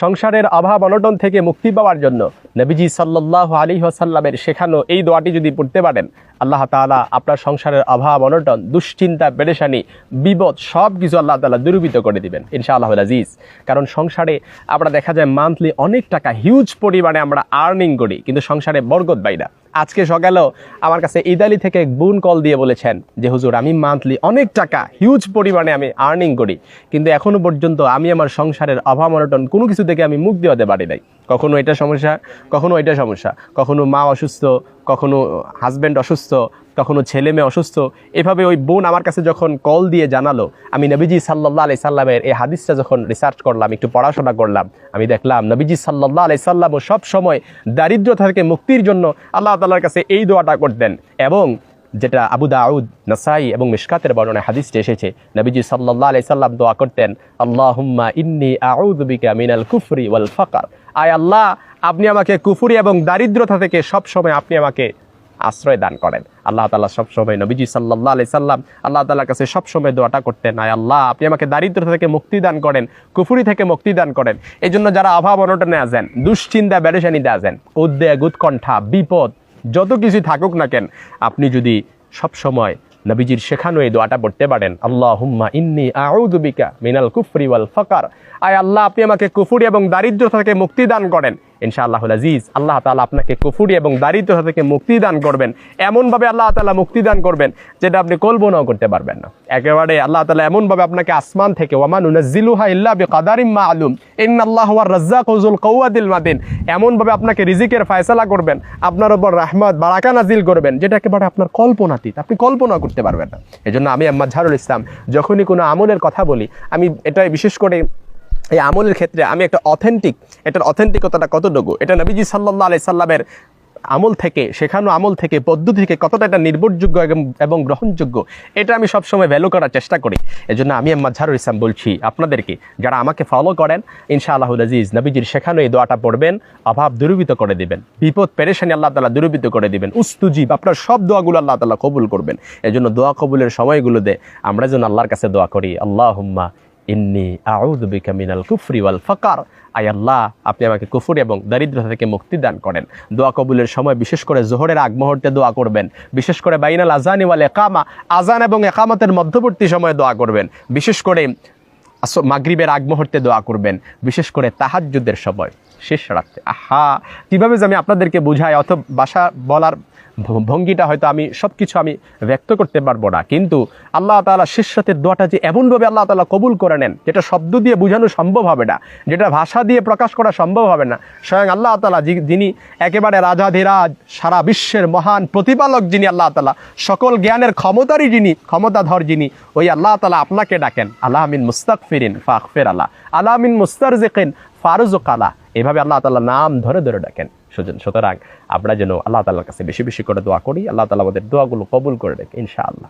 সংসারের অভাব অনটন থেকে মুক্তি পাওয়ার জন্য। নবীজি সাল্লাহ আলী ওয়াসাল্লামের শেখানো এই দোয়াটি যদি পড়তে পারেন, আল্লাহ তাআলা আপনার সংসারের অভাব, অনটন, দুশ্চিন্তা, পেরেশানি, বিপদ সব কিছু আল্লাহ তালা দুরূপিত করে দিবেন ইনশাআল্লাহ আজিজ। কারণ সংসারে আমরা দেখা যায় মান্থলি অনেক টাকা হিউজ পরিমাণে আমরা আর্নিং করি, কিন্তু সংসারে বরকত বাইরা আজকে সকালেও আমার কাছে ইতালি থেকে বোন কল দিয়ে বলেছেন যে, হুজুর, আমি মান্থলি অনেক টাকা হিউজ পরিমাণে আমি আর্নিং করি, কিন্তু এখনও পর্যন্ত আমি আমার সংসারের অভাব, অনটন কোনো কিছু থেকে আমি মুক্তি হতে পারি নাই। কখনো এটা সমস্যা? কখনো এটা সমস্যা, কখনো মা অসুস্থ, কখনো হাজব্যান্ড অসুস্থ, কখনো ছেলে মেয়ে অসুস্থ। এভাবে ওই বোন আমার কাছে যখন কল দিয়ে জানালো, আমি নবীজি সাল্লাহ আলি সাল্লামের এই হাদিসটা যখন রিসার্চ করলাম, একটু পড়াশোনা করলাম, আমি দেখলাম নবীজি সাল্লাহ আলি সাল্লামও সব সময় দারিদ্রতা থেকে মুক্তির জন্য আল্লাহ তাল্লার কাছে এই দোয়াটা করতেন। এবং যেটা আবু দাউদ, নাসাই এবং মিশকাতের বর্ণনায় হাদিসটি এসেছে, নবীজি সাল্লাহ আলি সাল্লাম দোয়া করতেন, আল্লাহুম্মা ইন্নি আউযুবিকা মিনাল কুফরি ওয়াল ফকার। আয় আল্লাহ আপনি আমাকে কুফুরি এবং দারিদ্রতা থেকে সব সময় আপনি আমাকে আশ্রয় দান করেন। আল্লাহ তালা সবসময় নবীজি সাল্লাহ আলি সাল্লাম, আল্লাহ তালার কাছে সবসময় দোয়াটা করতেন, আয় আল্লাহ, আপনি আমাকে দারিদ্র থেকে মুক্তি দান করেন, কুফুরি থেকে মুক্তি দান করেন। এই জন্য যারা অভাব অনটনে আসেন দুশ্চিন্তা, বেরেশানিতে আসেন উদ্বেগ, উৎকণ্ঠা, বিপদ, যত কিছু থাকুক না কেন, আপনি যদি সবসময় নবীজির শেখানো এই দোয়াটা পড়তে পারেন আল্লাহ হুম্মা ইন্নি আউদুবিকা মিনাল কুফরি ওয়াল ফকার। আয় আল্লাহ, আপনি আমাকে কুফুরি এবং দারিদ্রতা থেকে মুক্তি দান করেন। ইনশাআল্লাহ আজিজ। আল্লাহ তালা আপনাকে কুফুরি এবং দারিদ্রতা থেকে মুক্তি দান করবেন। এমনভাবে আল্লাহ তালা মুক্তি দান করবেন যেটা আপনি কল্পনাও করতে পারবেন না। একেবারে আল্লাহ তালা এমনভাবে আপনাকে আসমান থেকে ওয়ামান আলুম ইন আল্লাহ রাজ্জাক হুজুল কৌয়াদিল মাদিন এমনভাবে আপনাকে রিজিকের ফয়সালা করবেন। আপনার ওপর রাহমত, বারাকা নাজিল করবেন। যেটা একেবারে আপনার কল্পনাতীত আপনি কল্পনা করতে পারবেন না। এই জন্য আমি আম্মা ঝারুল ইসলাম, যখনই কোনো আমলের কথা বলি, আমি এটা বিশেষ করে এই আমলের ক্ষেত্রে আমি একটা অথেন্টিক এটার অথেন্টিকতাটা কতটুকু? এটা নবীজি সাল্লাহ আলি সাল্লামের আমল থেকে, শেখানো আমল থেকে, পদ্ধতি থেকে কতটা এটা নির্ভরযোগ্য এবং- গ্রহণযোগ্য, এটা আমি সবসময় ভ্যালু করার চেষ্টা করি। এজন্য আমি আম্মা ঝারুল ইসলাম বলছি আপনাদেরকে, যারা আমাকে ফলো করেন ইনশাআল্লাহ আজিজ নবীজির শেখানো এই দোয়াটা পড়বেন, অভাব দূরীভূত করে দিবেন, বিপদ, পেরেশানি আল্লাহ তালা দূরীভূত করে দিবেন উস্তুজিব আপনার সব দোয়াগুলো আল্লাহ তালা কবুল করবেন। এজন্য দোয়া কবুলের সময়গুলোতে আমরা যেন আল্লাহর কাছে দোয়া করি আল্লাহ হুম্মা ইন্নি বিকা মিনাল কুফরি ওয়াল ফাকার। আই আল্লাহ, আপনি আমাকে কুফুর এবং দারিদ্রতা থেকে মুক্তি দান করেন। দোয়া কবুলের সময় বিশেষ করে জোহরের আগ মুহূর্তে দোয়া করবেন। বিশেষ করে বাইনাল আজান ওয়াল একামা আজান এবং একামতের মধ্যবর্তী সময়ে দোয়া করবেন। বিশেষ করে মাগরিবের আগ মুহূর্তে দোয়া করবেন। বিশেষ করে তাহাজ্জুদের সময়। শেষ রাত্রে। আহা, কীভাবে যে আমি আপনাদেরকে বুঝাই অথবা বাসা বলার ভঙ্গিটা হয়তো আমি সব কিছু আমি ব্যক্ত করতে পারব না। কিন্তু আল্লাহ তালা শেষ রাতের দোয়াটা যে এমনভাবে আল্লাহ তালা কবুল করে নেন, যেটা শব্দ দিয়ে বোঝানো সম্ভব হবে না, যেটা ভাষা দিয়ে প্রকাশ করা সম্ভব হবে না, স্বয়ং আল্লাহ তালা যিনি একেবারে রাজাধিরাজ সারা বিশ্বের মহান প্রতিপালক যিনি আল্লাহ তালা সকল জ্ঞানের ক্ষমতারই যিনি, ক্ষমতাধর যিনি, ওই আল্লাহ তালা আপনাকে ডাকেন। আল্লাহ আমিন মুস্তাক ফিরিন ফাকফের আল্লাহ আল্লাহ আমিন মুস্তার জেকেন ফারুজক কালা। এভাবে আল্লাহ তাল্লাহ নাম ধরে ধরে ডাকেন। সুজন সুতরাং আমরা যেন আল্লাহ তাল্লাহর কাছে বেশি বেশি করে দোয়া করি। আল্লাহ তালা আমাদের দোয়াগুলো কবুল করে রাখে, ইনশাআল্লাহ।